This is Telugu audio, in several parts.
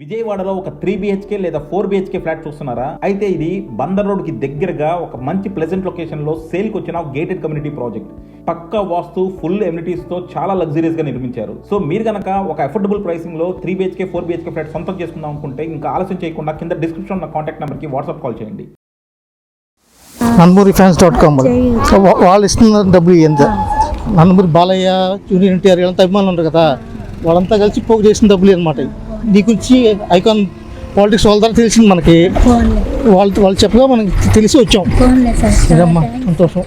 విజయవాడలో ఒక త్రీ బిహెచ్కే లేదా ఫోర్ బిహెచ్కే ఫ్లాట్ చూస్తున్నారా? అయితే ఇది బందర్ రోడ్కి దగ్గరగా ఒక మంచి ప్లెజెంట్ లొకేషన్లో సేల్కి వచ్చిన గేటెడ్ కమ్యూనిటీ ప్రాజెక్ట్ పక్కా వాస్తు ఫుల్ ఎమ్యూనిటీస్తో చాలా లగ్జరీస్గా నిర్మించారు. సో మీరు గనక ఒక affordable ప్రైసింగ్లో three BHK four BHK flat సొంతం చేసుకుందాం అనుకుంటే ఇంకా ఆలస్యం చేయకుండా కింద డిస్క్రిప్షన్ ఉన్న కాంటాక్ట్ నెంబర్కి వాట్సాప్ కాల్ చేయండి. నందమూరి ఫ్యాన్స్ డాట్ కామ్ వాళ్ళు ఇస్తున్న డబ్బులు ఎంత నందమూరి బాలయ్య జూనియర్ ఎన్టీఆర్ వీళ్ళంతా అభిమానులు ఉంటారు కదా. వాళ్ళంతా కలిసి పోగు చేసిన డబ్బులు అనమాట నీ గురించి ఐకాన్ పాలిటిక్స్ వాళ్ళ ద్వారా తెలిసింది మనకి. వాళ్ళు వాళ్ళు చెప్పగా మనకి తెలిసి వచ్చాం. సార్. ఇదమ్మా. సంతోషం.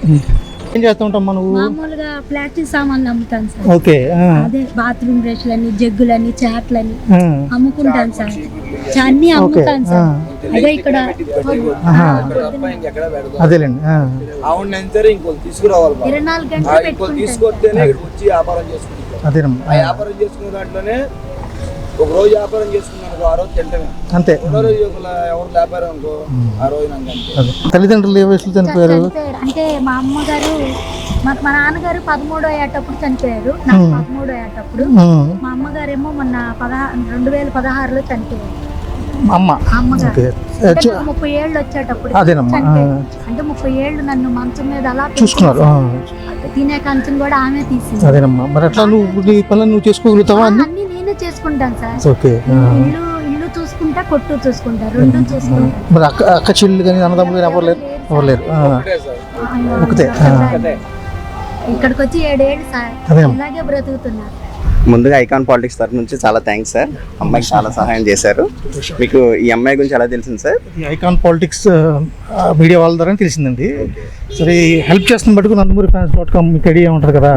ఏం చేస్తూ ఉంటాం మనం మామూలుగా ప్లాస్టిక్ సామాన్లు అమ్ముతాను సార్. ఓకే అదే బాత్రూమ్ బ్రష్లని జగ్గులని చాట్లని ఆ, అమ్ముకుంటాను సార్. అన్ని అమ్ముతాను సార్. అదే ఇక్కడ అదేలేండి ఆవిడ అంటారు ఇంకోటి తీసుకురావాలి. ఇరవై నాలుగు గంటలు తీసుకొస్తేనే వచ్చి వ్యాపారం చేసుకుంటాం అదేనమ్మా వ్యాపారం చేసుకునే దాంట్లోనే ఒక రోజు వ్యాపారం చేసుకున్నాను ఆ రోజు తింటమే. అంతే. రెండో రోజు ఎవరు వ్యాపారం అనుకో ఆ రోజు నాకు తల్లిదండ్రులు ఏ వయసులో చనిపోయారు. అంటే మా అమ్మగారు మా మా నాన్నగారు పదమూడో ఏటప్పుడు చనిపోయారు. నాకు పదమూడో ఏటప్పుడు ఉమ్, మా అమ్మగారేమో మొన్న పదహా రెండు వేల పదహారులో చనిపోయారు. అమ్మ. అమ్మగారు. ముప్పై ఏళ్ళు వచ్చేటప్పుడు. అంటే ముప్పై ఏళ్ళు నన్ను మంచం మీద అలా చూసుకున్నారు. తినే కంచెం కూడా ఆమె తీసింది. అదేనమ్మా. మరి అట్లా నువ్వు నీ పనులు నువ్వు చేసుకోగలుగుతావా అన్ని నేనే చేసుకుంటాను సార్. ఓకే. ఇల్లు ఇల్లు చూసుకుంటా కొట్టు చూసుకుంటా రెండు చూసుకుంటా. మరి అక్క అక్క చెల్లి కానీ అన్నదమ్ములు కానీ ఎవరు లేరు? ఎవరు లేరు ఆ, ఒకటే. ఇక్కడికి వచ్చి ఏడేళ్ళు సార్. ఇలాగే బ్రతుకుతున్నా ముందుగా ఐకాన్ పాలిటిక్స్ తరఫు నుంచి చాలా థ్యాంక్స్ సార్. అమ్మాయికి చాలా సహాయం చేశారు. మీకు ఈ అమ్మాయి గురించి ఎలా తెలిసింది సార్? ఈ ఐకాన్ పాలిటిక్స్ మీడియా వాళ్ళ ద్వారా తెలిసిందండి. సరే హెల్ప్ చేస్తున్న బట్టుకు నందమూరి ఫ్యాన్స్ డాట్ కామ్ మీకు ఐడియా ఉంటుంది కదా.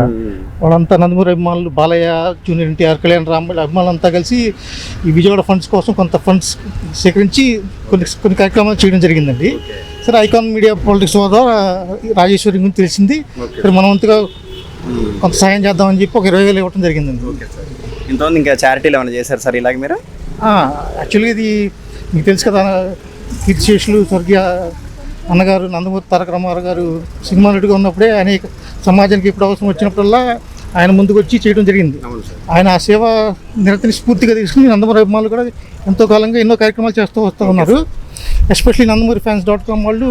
వాళ్ళంతా నందమూరి అభిమానులు బాలయ్య జూనియర్ ఎన్టీఆర్ కళ్యాణ్ రామ్ అభిమానులు అంతా కలిసి ఈ విజయవాడ ఫండ్స్ కోసం కొంత ఫండ్స్ సేకరించి కొన్ని కొన్ని కార్యక్రమాలు చేయడం జరిగిందండి. సరే ఐకాన్ మీడియా పాలిటిక్స్ ద్వారా రాజేశ్వరి గురించి తెలిసింది. సరే మనం వంతుగా కొంత సహాయం చేద్దామని చెప్పి ఒక ఇరవై వేలు ఇవ్వడం జరిగిందండి. ఇంతమంది ఇంకా చారిటీలు ఏమైనా చేశారు సార్ ఇలాగ మీరు? యాక్చువల్గా ఇది మీకు తెలుసు కదా కీర్తిశేషులు స్వర్గీయ అన్నగారు నందమూరి తారక రామారావు గారు సినిమా నటుగా ఉన్నప్పుడే అనేక సమాజానికి ఎప్పుడు అవసరం వచ్చినప్పుడల్లా ఆయన ముందుకు వచ్చి చేయడం జరిగింది. ఆయన ఆ సేవ నిరతిని స్ఫూర్తిగా తీసుకుని నందమూరి అభిమానులు కూడా ఎంతో కాలంగా ఎన్నో కార్యక్రమాలు చేస్తూ వస్తూ ఉన్నారు. Especially Nandamuri fans dot com వాళ్ళు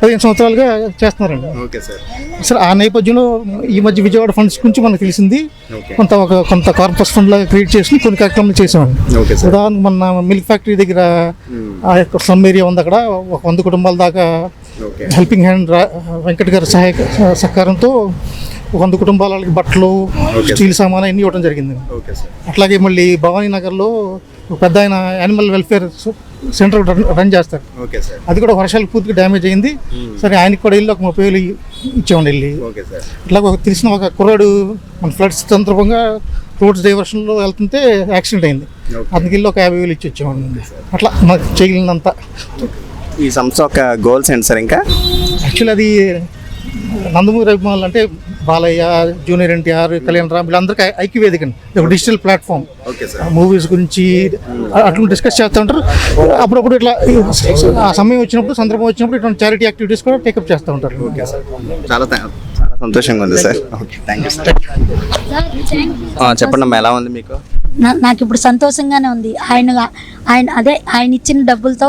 పదిహేను సంవత్సరాలుగా చేస్తున్నారండి. Okay sir. అసలు ఆ నేపథ్యంలో ఈ మధ్య విజయవాడ ఫండ్స్ గురించి మనకు తెలిసింది. కొంత ఒక కొంత కార్పస్ ఫండ్ లాగా క్రియేట్ చేసి కొన్ని కార్యక్రమాలు చేసామండి ఉదాహరణకు మన మిల్క్ ఫ్యాక్టరీ దగ్గర ఆ యొక్క స్లమ్ ఏరియా ఉంది అక్కడ. ఒక వంద కుటుంబాల దాకా హెల్పింగ్ హ్యాండ్ వెంకట్ గారి సహాయ సహకారంతో ఒక వంద కుటుంబాలకి బట్టలు స్టీల్ సామాన్ అన్ని ఇవ్వడం జరిగింది. ఓకే సార్ అట్లాగే మళ్ళీ భవానీ నగర్లో ఒక పెద్ద ఆయన యానిమల్ వెల్ఫేర్ సెంటర్ రన్ చేస్తారు. ఓకే సార్ అది కూడా వర్షాలు పూర్తిగా డ్యామేజ్ అయింది. సరే ఆయనకి కూడా వెళ్ళి ఒక ముప్పై వేలు ఇచ్చామండి వెళ్ళి. ఓకే సార్ ఇట్లా ఒక తెలిసిన ఒక కుర్రాడు మన ఫ్లడ్స్ సందర్భంగా రోడ్స్ డైవర్షన్లో వెళ్తుంటే యాక్సిడెంట్ అయింది. అతనికి వెళ్ళి ఒక యాభై వేలు ఇచ్చి వచ్చామండి అట్లా మనకు చేయగలిగినంత. ఈ సంస్థ ఒక గోల్స్ ఏంటి సార్ ఇంకా? యాక్చువల్లీ అది నందమూరి అభిమానులు అంటే బాలయ్య జూనియర్ ఎన్టీఆర్ కళ్యాణ్ రామ్ వీళ్ళందరికీ ఐక్య వేదిక ఒక digital platform. Okay sir. Movies గురించి అట్లా డిస్కస్ చేస్తూ ఉంటారు. అప్పుడప్పుడు ఇట్లా ఆ సమయం వచ్చినప్పుడు సందర్భం వచ్చినప్పుడు ఇట్లాంటి చారిటీ యాక్టివిటీస్ కూడా టేకప్ చేస్తూ ఉంటారు. Okay sir. చాలా చాలా సంతోషంగా ఉంది sir. Okay thank you sir sir thank you చెప్పండి అమ్మా ఎలా ఉంది మీకు? నాకు ఇప్పుడు సంతోషంగానే ఉంది. ఆయన ఆయన అదే ఆయన ఇచ్చిన డబ్బులతో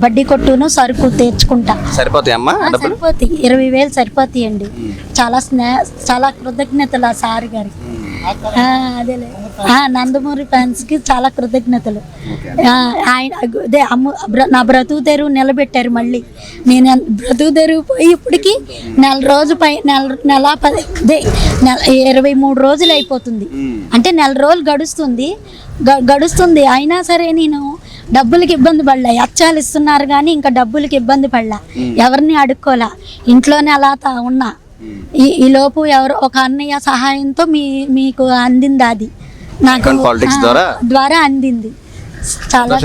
వడ్డీ కొట్టును సరుకు సరిపోతాయి ఆ, డబ్బులు? సరిపోతాయి. ఇరవై వేలు సరిపోతాయండి. చాలా స్నే చాలా కృతజ్ఞతలు ఆ సార్ గారికి. అదేలే. నందమూరి ఫ్యాన్స్కి చాలా కృతజ్ఞతలు. ఆయన అదే అమ్మ నా బ్రతుకు తెరువు నిలబెట్టారు మళ్ళీ. నేను బ్రతుకు తెరువు పోయి ఇప్పటికి నెల రోజు పై నెల నెల పది అదే నెల ఇరవై మూడు రోజులు అయిపోతుంది. అంటే నెల రోజులు గడుస్తుంది. గడుస్తుంది. అయినా సరే నేను డబ్బులకి ఇబ్బంది పడలే. అచ్చాలు ఇస్తున్నారు కానీ ఇంకా డబ్బులకి ఇబ్బంది పడలా. ఎవరిని అడుక్కోలా. ఇంట్లోనే అలా ఉన్నా. ఈ ఈ లోపు ఎవరు ఒక అన్నయ్య సహాయంతో మీ మీకు అందింది అది. నాకు ద్వారా? ద్వారా అందింది. చాలా